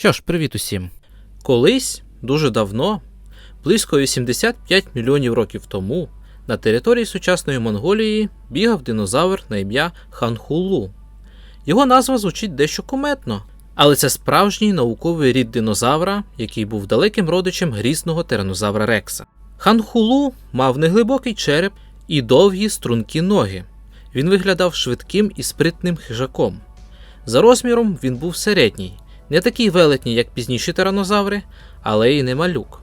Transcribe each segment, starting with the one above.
Що ж, привіт усім. Колись, дуже давно, близько 85 мільйонів років тому, на території сучасної Монголії бігав динозавр на ім'я Ханхулу. Його назва звучить дещо куметно, але це справжній науковий рід динозавра, який був далеким родичем грізного тиранозавра Рекса. Ханхулу мав неглибокий череп і довгі стрункі ноги. Він виглядав швидким і спритним хижаком. За розміром він був середній, не такий велетній, як пізніші тиранозаври, але й не малюк.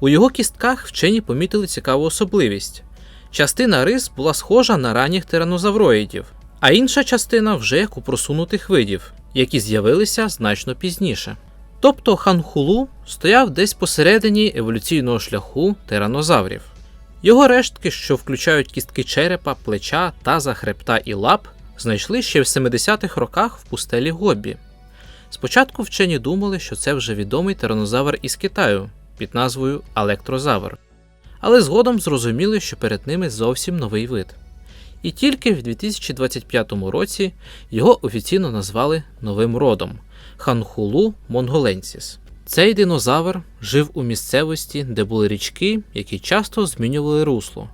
У його кістках вчені помітили цікаву особливість. Частина рис була схожа на ранніх тиранозавроїдів, а інша частина вже як у просунутих видів, які з'явилися значно пізніше. Тобто ханхулу стояв десь посередині еволюційного шляху тиранозаврів. Його рештки, що включають кістки черепа, плеча, таза, хребта і лап, знайшли ще в 70-х роках в пустелі Гоббі. Спочатку вчені думали, що це вже відомий тиранозавр із Китаю під назвою Електрозавр, але згодом зрозуміли, що перед ними зовсім новий вид. І тільки в 2025 році його офіційно назвали новим родом Ханхулу монголенсіс. Цей динозавр жив у місцевості, де були річки, які часто змінювали русло.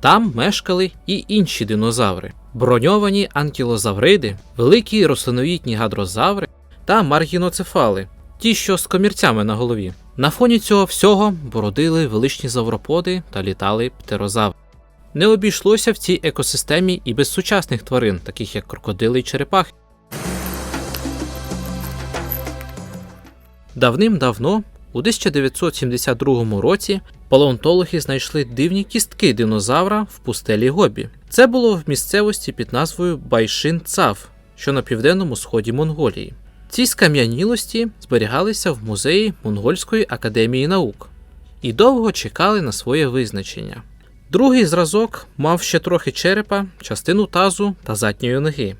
Там мешкали і інші динозаври, броньовані анкілозавриди, великі рослиновітні гадрозаври та маргіноцефали, ті, що з комірцями на голові. На фоні цього всього бородили величні завроподи та літали птерозаври. Не обійшлося в цій екосистемі і без сучасних тварин, таких як крокодили й черепахи. Давним-давно, у 1972 році, палеонтологи знайшли дивні кістки динозавра в пустелі Гобі. Це було в місцевості під назвою Байшин Цав, що на південному сході Монголії. Ці скам'янілості зберігалися в музеї Монгольської академії наук і довго чекали на своє визначення. Другий зразок мав ще трохи черепа, частину тазу та задньої ноги.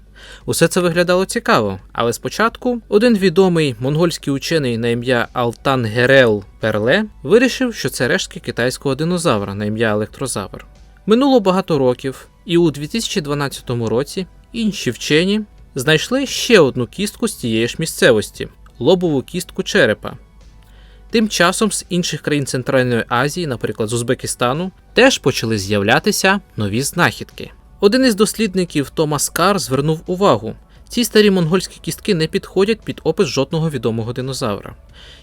Усе це виглядало цікаво, але спочатку один відомий монгольський учений на ім'я Алтан Герел Перле вирішив, що це рештки китайського динозавра на ім'я Електрозавр. Минуло багато років, і у 2012 році інші вчені знайшли ще одну кістку з тієї ж місцевості лобову кістку черепа. Тим часом з інших країн Центральної Азії, наприклад з Узбекистану, теж почали з'являтися нові знахідки. Один із дослідників Томас Кар звернув увагу: ці старі монгольські кістки не підходять під опис жодного відомого динозавра.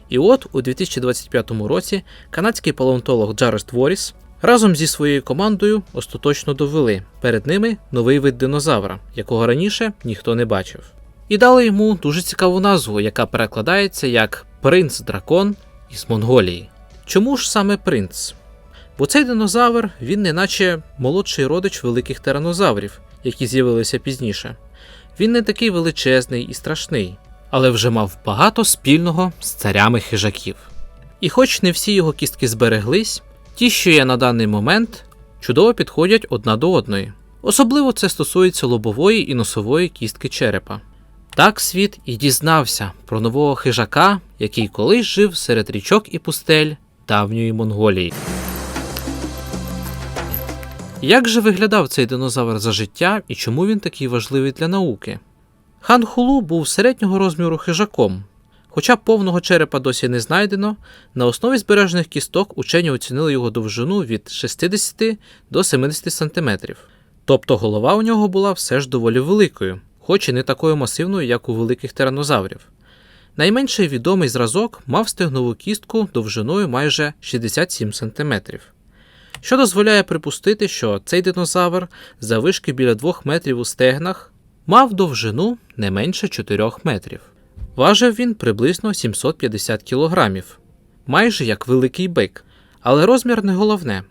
І от у 2025 році канадський палеонтолог Джарест Воріс разом зі своєю командою остаточно довели перед ними новий вид динозавра, якого раніше ніхто не бачив. І дали йому дуже цікаву назву, яка перекладається як Принц Дракон із Монголії. Чому ж саме принц? Бо цей динозавр він неначе молодший родич великих тиранозаврів, які з'явилися пізніше. Він не такий величезний і страшний, але вже мав багато спільного з царями хижаків. І хоч не всі його кістки збереглись, ті, що є на даний момент, чудово підходять одна до одної. Особливо це стосується лобової і носової кістки черепа. Так світ і дізнався про нового хижака, який колись жив серед річок і пустель давньої Монголії. Як же виглядав цей динозавр за життя і чому він такий важливий для науки? Хан Хулу був середнього розміру хижаком. Хоча повного черепа досі не знайдено, на основі збережених кісток учені оцінили його довжину від 60 до 70 см. Тобто голова у нього була все ж доволі великою, хоч і не такою масивною, як у великих тиранозаврів. Найменший відомий зразок мав стегнову кістку довжиною майже 67 см що дозволяє припустити, що цей динозавр завишки біля 2 метрів у стегнах мав довжину не менше 4 метрів. Важив він приблизно 750 кілограмів, майже як великий бик, але розмір не головне.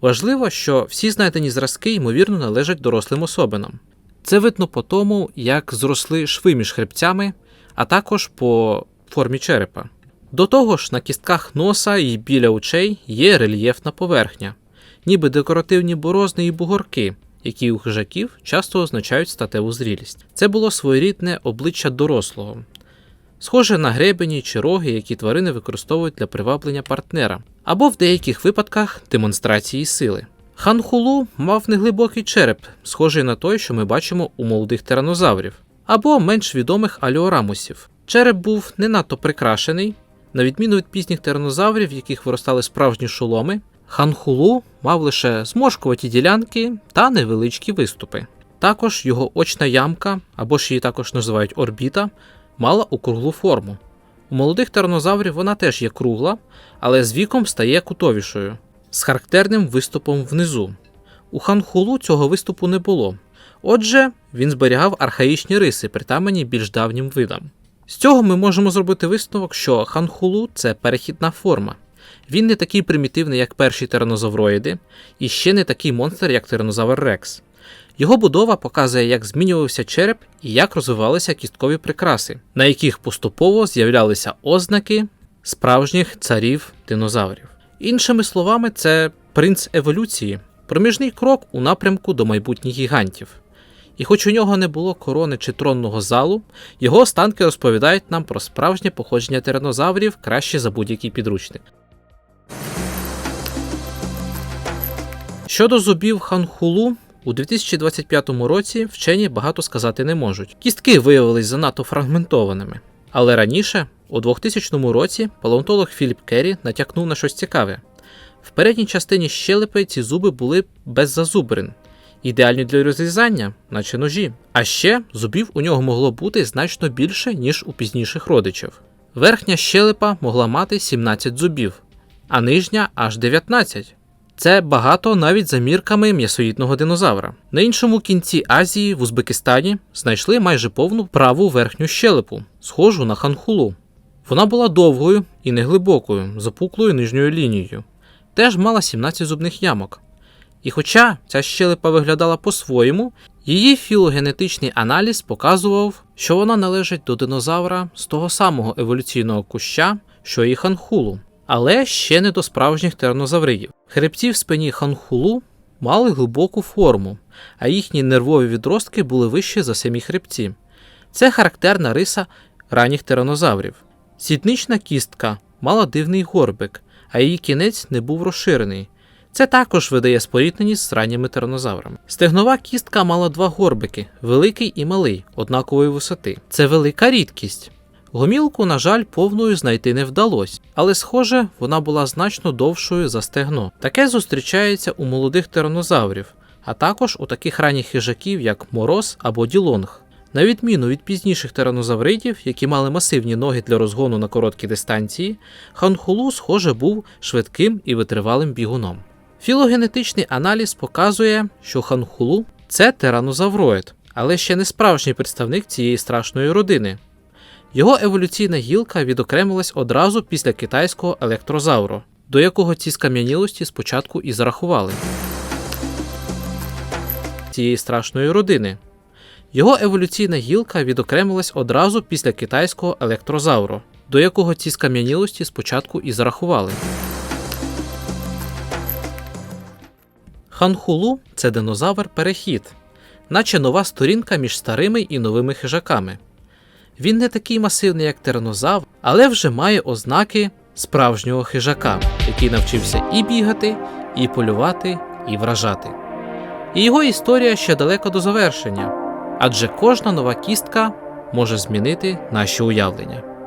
Важливо, що всі знайдені зразки, ймовірно, належать дорослим особинам. Це видно по тому, як зросли шви між хребцями, а також по формі черепа. До того ж, на кістках носа і біля очей є рельєфна поверхня, ніби декоративні борозни і бугорки, які у хижаків часто означають статеву зрілість. Це було своєрідне обличчя дорослого, схоже на гребені чи роги, які тварини використовують для приваблення партнера, або в деяких випадках демонстрації сили. Хан Хулу мав неглибокий череп, схожий на той, що ми бачимо у молодих тиранозаврів, або менш відомих аліорамусів. Череп був не надто прикрашений. На відміну від пізніх тиранозаврів, в яких виростали справжні шоломи, ханхулу мав лише зморшкуваті ділянки та невеличкі виступи. Також його очна ямка, або ж її також називають орбіта, мала округлу форму. У молодих тиранозаврів вона теж є кругла, але з віком стає кутовішою, з характерним виступом внизу. У ханхулу цього виступу не було. Отже, він зберігав архаїчні риси, притаманні більш давнім видам. З цього ми можемо зробити висновок, що ханхулу це перехідна форма. Він не такий примітивний, як перші тиранозавроїди, і ще не такий монстр, як тиранозавр Рекс. Його будова показує, як змінювався череп і як розвивалися кісткові прикраси, на яких поступово з'являлися ознаки справжніх царів динозаврів. Іншими словами, це принц еволюції, проміжний крок у напрямку до майбутніх гігантів. І хоч у нього не було корони чи тронного залу, його останки розповідають нам про справжнє походження тиранозаврів краще за будь-який підручник. Щодо зубів ханхулу, у 2025 році вчені багато сказати не можуть. Кістки виявились занадто фрагментованими. Але раніше, у 2000 році, палеонтолог Філіп Керрі натякнув на щось цікаве. В передній частині щелепи ці зуби були без зазубрин, ідеальні для розрізання, наче ножі. А ще зубів у нього могло бути значно більше, ніж у пізніших родичів. Верхня щелепа могла мати 17 зубів, а нижня аж 19. Це багато навіть за мірками м'ясоїдного динозавра. На іншому кінці Азії, в Узбекистані, знайшли майже повну праву верхню щелепу, схожу на ханхулу. Вона була довгою і неглибокою, запуклою нижньою лінією. Теж мала 17 зубних ямок. І хоча ця щелепа виглядала по-своєму, її філогенетичний аналіз показував, що вона належить до динозавра з того самого еволюційного куща, що і ханхулу, але ще не до справжніх тиранозавридів. Хребці в спині ханхулу мали глибоку форму, а їхні нервові відростки були вищі за самі хребці. Це характерна риса ранніх тиранозаврів. Сітнична кістка мала дивний горбик, а її кінець не був розширений. Це також видає спорідненість з ранніми тиранозаврами. Стегнова кістка мала два горбики великий і малий, однакової висоти. Це велика рідкість. Гомілку, на жаль, повною знайти не вдалося, але, схоже, вона була значно довшою за стегно. Таке зустрічається у молодих тиранозаврів, а також у таких ранніх хижаків, як мороз або ділонг. На відміну від пізніших тиранозавридів, які мали масивні ноги для розгону на короткі дистанції, ханхулу, схоже, був швидким і витривалим бігуном. Філогенетичний аналіз показує, що ханхулу це тиранозавроїд, але ще не справжній представник цієї страшної родини. Його еволюційна гілка відокремилась одразу після китайського електрозавру, до якого ці скам'янілості спочатку і зарахували цієї страшної родини. Його еволюційна гілка відокремилась одразу після китайського електрозавру, до якого ці скам'янілості спочатку і зарахували. Ханхулу це динозавр перехід, наче нова сторінка між старими і новими хижаками. Він не такий масивний, як тиранозавр, але вже має ознаки справжнього хижака, який навчився і бігати, і полювати, і вражати. І його історія ще далеко до завершення, адже кожна нова кістка може змінити наші уявлення.